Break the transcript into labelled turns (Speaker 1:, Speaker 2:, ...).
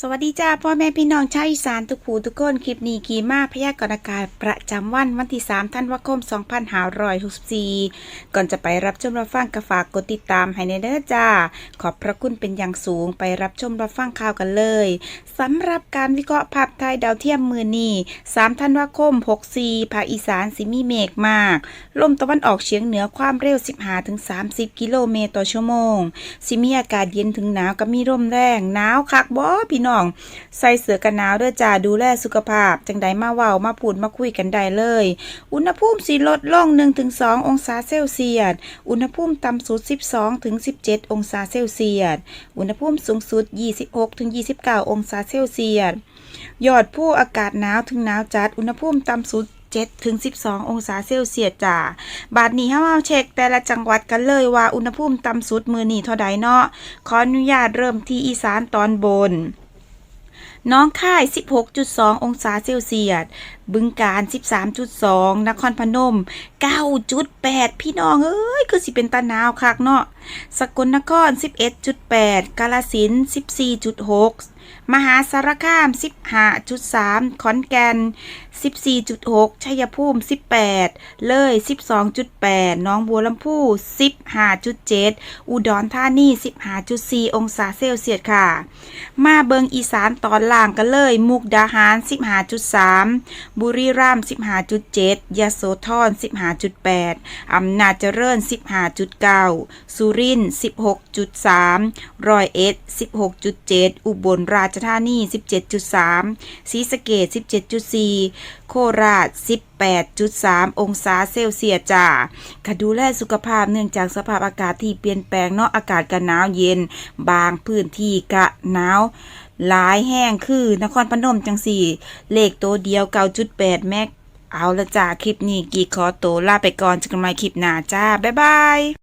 Speaker 1: สวัสดีจ้าพ่อแม่พี่น้องชาวอีสานทุกผู้ทุกคนคลิปนี้กีมาพยากรณ์อากาศประจำวันวันที่ 3 ธันวาคม 2564 ก่อนจะไปรับชมรับฟังกระฝากกดติดตามให้ในเด้อจ้า ขอบพระคุณเป็นอย่างสูงไปรับชมรับฟังข่าวกันเลยสำหรับการวิเคราะห์ภาพไทยดาวเทียมมือนี้3ธันวาคม 64ภาคอีสานสิมีเมฆมาก ลมตะวันออกเฉียงเหนือความเร็ว 15-30 กิโลเมตรต่อชั่วโมงสิมีอากาศเย็นถึงหนาวกับมีลมแรงหนาวคักบ่พน้อง ใส่เสื้อกันหนาวเด้อจ้าดูแลสุขภาพ จังใดมาเว้ามาพูดมาคุยกันได้เลย อุณหภูมิสิลดลง 1-2 องศาเซลเซียส อุณหภูมิต่ำสุด 12-17 องศาเซลเซียส อุณหภูมิสูงสุด 26-29 องศาเซลเซียส ยอดผู้อากาศหนาวถึงหนาวจัด อุณหภูมิต่ำสุด7ถึง 12 องศาเซลเซียสจ้าบาดนี้เฮาเอาเช็คแต่ละจังหวัดกันเลยว่าอุณหภูมิต่ำสุดมือนี้เท่าใดเนาะ ขออนุญาตเริ่มที่อีสานตอนบน น้องค่าย 16.2 องศาเซลเซียส บึงการ 13.2 นครพนม 9.8 พี่น้องเอ้ยคือสิเป็นตาหนาวคักเนาะสกลนคร 11.8 กาฬสิน14.6 มหาสารคาม 15.3 ขอนแก่น 14.6 ชัยภูมิ 18 เลย 12.8 น้องบัวลำพู 15.7 อุดรธานี 15.4 องศาเซลเซียสค่ะ มาเบิงอีสานตอนล่างกันเลย มุกดาหาร 15.3 บุรีรัมย์ 15.7 ยะโสธร 15.8 อำนาจเจริญ15.9 สุรินทร์16.3 ร้อยเอ็ด 16.7 อุบลราชธานี 17.3 ศรีสะเกษ17.4 โคราช 18.3 องศาเซลเซียสจ้าค่ะดูแลสุขภาพเนื่องจากสภาพอากาศที่เปลี่ยนแปลงเนาะอากาศก็หนาวเย็น บางพื้นที่กะหนาวหลายแห้งคือนครพนมจังสี่ เลขตัวเดียว 9.8 แมก เอาละจ้าคลิปนี้กีขอตัวลาไปก่อนเจอกันใหม่คลิปหน้าจ้าบ๊ายบาย